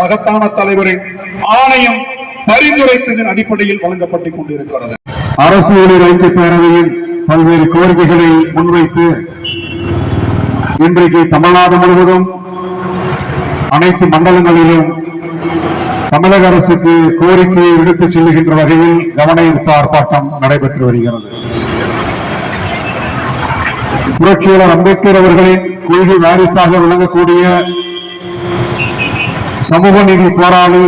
மகத்தான தலைவரின் ஆணையம் பரிந்துரைத்ததன் அடிப்படையில் வழங்கப்பட்டுக் கொண்டிருக்கிறது. அரசு ஊழியர்களுக்கு ஐக்கிய பேரவையின் பல்வேறு கோரிக்கைகளை முன்வைத்து இன்றைக்கு தமிழ்நாடு முழுவதும் அனைத்து மண்டலங்களிலும் தமிழக அரசுக்கு கோரிக்கையை விடுத்துச் செல்லுகின்ற வகையில் கவன ஈர்ப்பு ஆர்ப்பாட்டம் நடைபெற்று வருகிறது. புரட்சியாளர் அம்பேத்கர் அவர்களின் கொள்கை வாரிசாக விளங்கக்கூடிய சமூக நீதி போராளி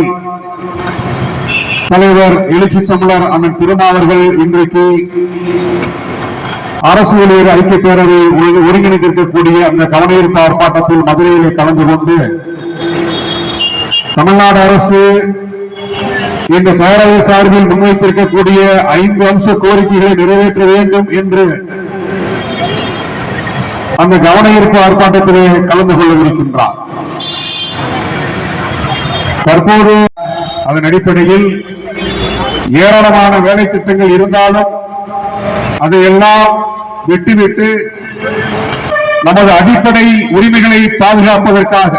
தலைவர் எழுச்சி தமிழர் அண்ணன் திருமாவர்கள் இன்றைக்கு அரசு ஊழியர் ஐக்கிய பேரவை ஒருங்கிணைந்திருக்கக்கூடிய ஒருங்கிணைத்திருக்கக்கூடிய அந்த கவனஈர்ப்பு ஆர்ப்பாட்டத்தில் மதுரையிலே கலந்து கொண்டு தமிழ்நாடு அரசு இந்த பேரவை சார்பில் முன்வைத்திருக்கக்கூடிய ஐந்து அம்ச கோரிக்கைகளை நிறைவேற்ற வேண்டும் என்று அந்த கவனஈர்ப்பு ஆர்ப்பாட்டத்திலே கலந்து கொள்ளவிருக்கின்றார். தற்போது அதன் அடிப்படையில் ஏராளமான வேலை திட்டங்கள் இருந்தாலும் அதையெல்லாம் வெட்டிவிட்டு நமது அடிப்படை உரிமைகளை பாதுகாப்பதற்காக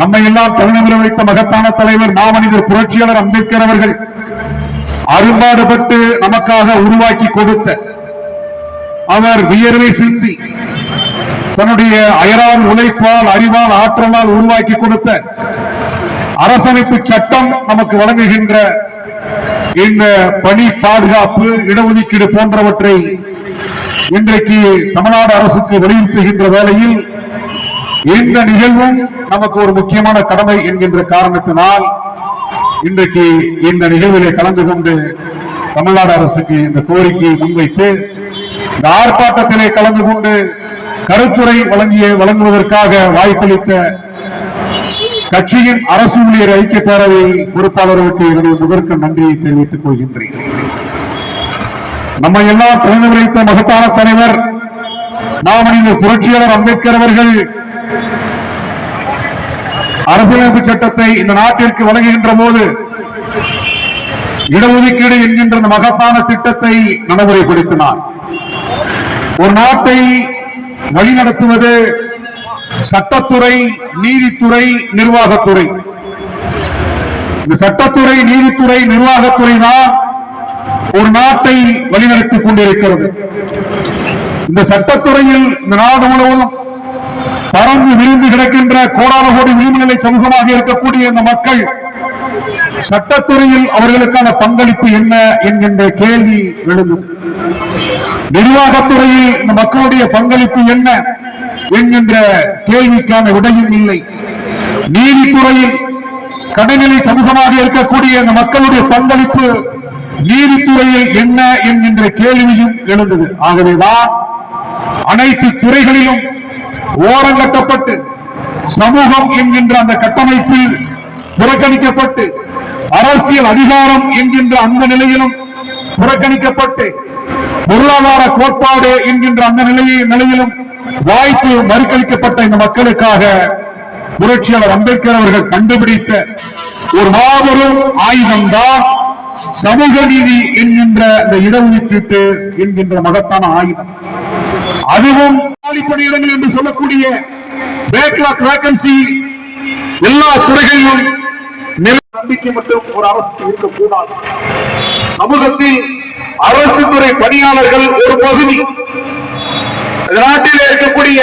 நம்மை எல்லாம் தலைநகர வைத்த மகத்தான தலைவர் மாமனிதர் புரட்சியாளர் அம்பேத்கர் அவர்கள் அரும்பாடுபட்டு நமக்காக உருவாக்கி கொடுத்த அவர் வியர்வை சிந்தி தன்னுடைய அயரால் உழைப்பால் அறிவால் ஆற்றலால் உருவாக்கி கொடுத்த அரசமைப்பு சட்டம் நமக்கு வழங்குகின்ற இந்த பணி பாதுகாப்பு இடஒதுக்கீடு போன்றவற்றை இன்றைக்கு தமிழ்நாடு அரசுக்கு வலியுறுத்துகின்ற வேளையில் இந்த நிகழ்வும் நமக்கு ஒரு முக்கியமான கடமை என்கின்ற காரணத்தினால் இன்றைக்கு இந்த நிகழ்விலே கலந்து கொண்டு தமிழ்நாடு அரசுக்கு இந்த கோரிக்கையை முன்வைத்து இந்த ஆர்ப்பாட்டத்திலே கலந்து கொண்டு கருத்துரை வழங்கிய வழங்குவதற்காக வாய்ப்பளித்த கட்சியின் அரசு ஊழியர் ஐக்கிய பேரவை பொறுப்பாளர்களுக்கு என்னுடைய முதற்க நன்றியை தெரிவித்துக் கொள்கின்றேன். நம்ம எல்லாம் திறந்து வைத்த மகத்தான தலைவர் மாமனிதர் புரட்சியாளர் அம்பேத்கர் அவர்கள் அரசியலமைப்பு சட்டத்தை இந்த நாட்டிற்கு வழங்குகின்ற போது இடஒதுக்கீடு என்கின்ற இந்த மகத்தான திட்டத்தை நடைமுறைப்படுத்தினார். ஒரு நாட்டை வழிநடத்துவது சட்டத்துறை நீதித்துறை நிர்வாகத்துறை. இந்த சட்டத்துறை நீதித்துறை நிர்வாகத்துறை தான் ஒரு நாட்டை வழிநடத்திக் கொண்டிருக்கிறது. இந்த சட்டத்துறையில் இந்த நாடு முழுவதும் பறந்து விரிந்து கிடக்கின்ற கோடான கோடி விளிம்புநிலை சமூகமாக இருக்கக்கூடிய இந்த மக்கள் சட்டத்துறையில் அவர்களுக்கான பங்களிப்பு என்ன என்கின்ற கேள்வி எழுந்தது. நிர்வாகத்துறையில் இந்த மக்களுடைய பங்களிப்பு என்ன? என்கின்ற கேள்விக்கான விடையும் இல்லை. நீதித்துறையில் கடைநிலை சமூகமாக இருக்கக்கூடிய அந்த மக்களுடைய பங்களிப்பு நீதித்துறையில் என்ன என்கின்ற கேள்வியும் எழுந்தது. ஆகவேதான் அனைத்து துறைகளிலும் ஓரங்கட்டப்பட்டு சமூகம் என்கின்ற அந்த கட்டமைப்பில் புறக்கணிக்கப்பட்டு அரசியல் அதிகாரம் என்கின்ற அந்த நிலையிலும் புறக்கணிக்கப்பட்டு பொருளாதார கோட்பாடு என்கின்ற அந்த நிலையை நிலையிலும் வாய்ப்பு மறுக்களிக்கப்பட்ட இந்த மக்களுக்காக புரட்சியாளர் அம்பேத்கர் அவர்கள் கண்டுபிடித்த ஒரு மாபெரும் ஆயுதம்தான் சமூக நீதி என்கின்ற இந்த இடஒதுக்கீட்டு என்கின்ற மகத்தான ஆயுதம். அதுவும் பணியிடங்கள் என்று சொல்லக்கூடிய பேக்லாக் வேகன்சி எல்லா துறைகளிலும் நில நம்பிக்கை மட்டும் ஒரு அரசு இருக்கக்கூடாது. சமூகத்தில் அரசு துறை பணியாளர்கள் ஒரு பகுதி நாட்டில் இருக்கக்கூடிய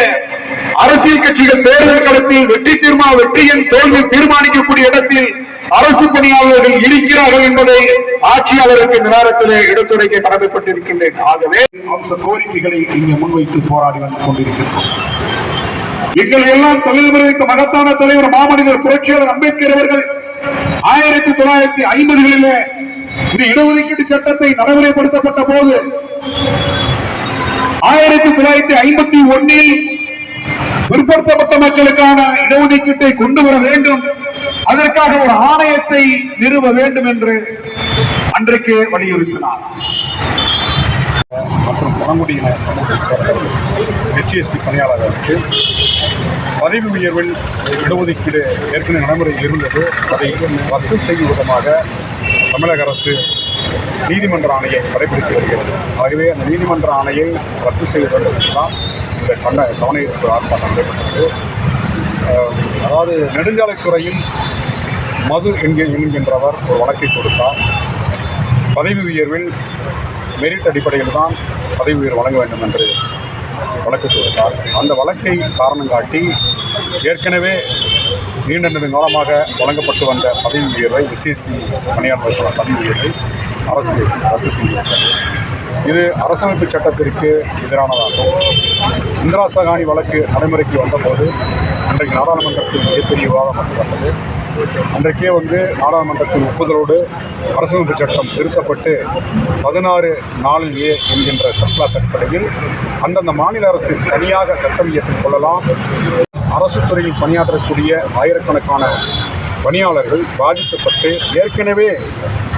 அரசியல் கட்சிகள் தேர்தல் களத்தில் வெற்றி தீர்மான வெற்றியின் தோல்வி தீர்மானிக்கக்கூடிய இடத்தில் அரசு பணியாளர்கள் இருக்கிறார்கள் என்பதை ஆட்சியாளருக்கு இந்த நேரத்திலே எடுத்துரைக்க கடமைப்பட்டிருக்கின்றேன். ஆகவே அம்ச கோரிக்கைகளை இங்கே முன்வைத்து போராடி வந்து கொண்டிருக்கிறோம் எங்கள் எல்லாம் தலைவர் வைத்த மகத்தான தலைவர் மாமனிதர் புரட்சியாளர் அம்பேத்கர் அவர்கள் ஆயிரத்தி தொள்ளாயிரத்தி ஐம்பதுகளிலே இந்த இடஒதுக்கீட்டு சட்டத்தை நடைமுறைப்படுத்தப்பட்ட போது ஆயிரத்தி தொள்ளாயிரத்தி ஐம்பத்தி ஒன்னில் பிற்படுத்தப்பட்ட மக்களுக்கான இடஒதுக்கீட்டை கொண்டு வர வேண்டும். அதற்காக ஒரு ஆணையத்தை நிறுவ வேண்டும் என்று அன்றைக்கு வலியுறுத்தினார். மற்றும் பழங்குடியின சமூகத்தைச் பணியாளர்களுக்கு பதவி உயர்வில் இடஒதுக்கீடு ஏற்கனவே நடைமுறையில் இருந்தது. அதை ரத்து செய்யும் விதமாக தமிழக அரசு நீதிமன்ற ஆணையை கடைபிடித்து வருகிறது. ஆகவே அந்த நீதிமன்ற ஆணையை ரத்து செய்ய வேண்டும் என்றுதான் இந்த கண்ண கவன ஈர்ப்பு ஆர்ப்பாட்டம் நடைபெற்றது. அதாவது நெடுஞ்சாலைத்துறையில் மது என்கிற என்கின்றவர் ஒரு வழக்கை கொடுத்தார். பதவி உயர்வில் மெரிட் அடிப்படையில் தான் பதவி உயர்வு வழங்க வேண்டும் என்று வழக்கு கொடுத்தார். அந்த வழக்கை காரணம் காட்டி ஏற்கனவே நீண்ட நெடுங்காலமாக வழங்கப்பட்டு வந்த பதவி உயர்வை விசேஷி பணியாளர்களுக்கான பதவி உயர்வை அரசு ரத்து செய்திருக்கிறது இது அரசமைப்பு சட்டத்திற்கு எதிரானதாகும். இந்திரா சகானி வழக்கு நடைமுறைக்கு வந்தபோது அன்றைக்கு நாடாளுமன்றத்தில் மிகப்பெரிய விவாதம் நடத்தப்பட்டது அன்றைக்கே வந்து நாடாளுமன்றத்தின் ஒப்புதலோடு அரசமைப்பு சட்டம் திருத்தப்பட்டு பதினாறு நாளில் ஏ என்கின்ற சர்க்குலர் அடிப்படையில் அந்தந்த மாநில அரசு தனியாக சட்டம் இயற்றிக் கொள்ளலாம். அரசு துறையில் பணியாற்றக்கூடிய ஆயிரக்கணக்கான பணியாளர்கள் பாதிக்கப்பட்டு ஏற்கனவே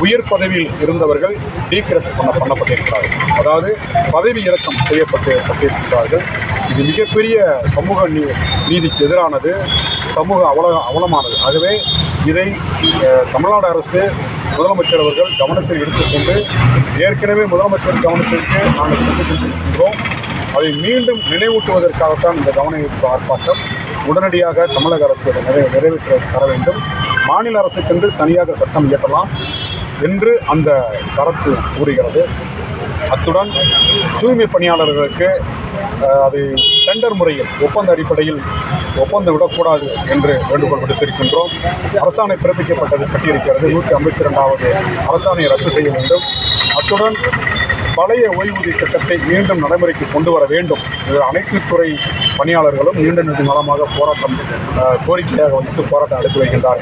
உயர் பதவியில் இருந்தவர்கள் டீக்கிரப்ட் பண்ண பண்ணப்பட்டிருக்கிறார்கள். அதாவது பதவி இறக்கம் செய்யப்பட்டு பட்டிருக்கிறார்கள். இது மிகப்பெரிய சமூக நீ நீதிக்கு எதிரானது சமூக அவல அவலமானது. ஆகவே இதை தமிழ்நாடு அரசு முதலமைச்சர் அவர்கள் கவனத்தில் எடுத்துக்கொண்டு ஏற்கனவே முதலமைச்சர் கவனத்திற்கு நாங்கள் கொண்டு சென்றிருக்கின்றோம். அதை மீண்டும் நினைவூட்டுவதற்காகத்தான் இந்த கவன ஈர்ப்பு ஆர்ப்பாட்டம் உடனடியாக தமிழக அரசு அதை நிறைவேற்ற தர வேண்டும். மாநில அரசுக்கென்று தனியாக சட்டம் இயற்றலாம். என்று அந்த சரத்து கூறுகிறது. அத்துடன் தூய்மை பணியாளர்களுக்கு அது டெண்டர் முறையில் ஒப்பந்த அடிப்படையில் ஒப்பந்தம் விடக்கூடாது என்று வேண்டுகோள் விடுத்திருக்கின்றோம். அரசாணை பிறப்பிக்கப்பட்டது பட்டியிருக்கிறது நூற்றி ஐம்பத்தி ரெண்டாவது அரசாணையை ரத்து செய்ய வேண்டும். அத்துடன் பழைய ஓய்வூதிய திட்டத்தை மீண்டும் நடைமுறைக்கு கொண்டு வர வேண்டும். இது அனைத்து துறை பணியாளர்களும் நீண்ட நெடுங்காலமாக போராட்டம் கோரிக்கையாக வைத்து போராட்டம் அழைத்து வருகின்றார்கள்.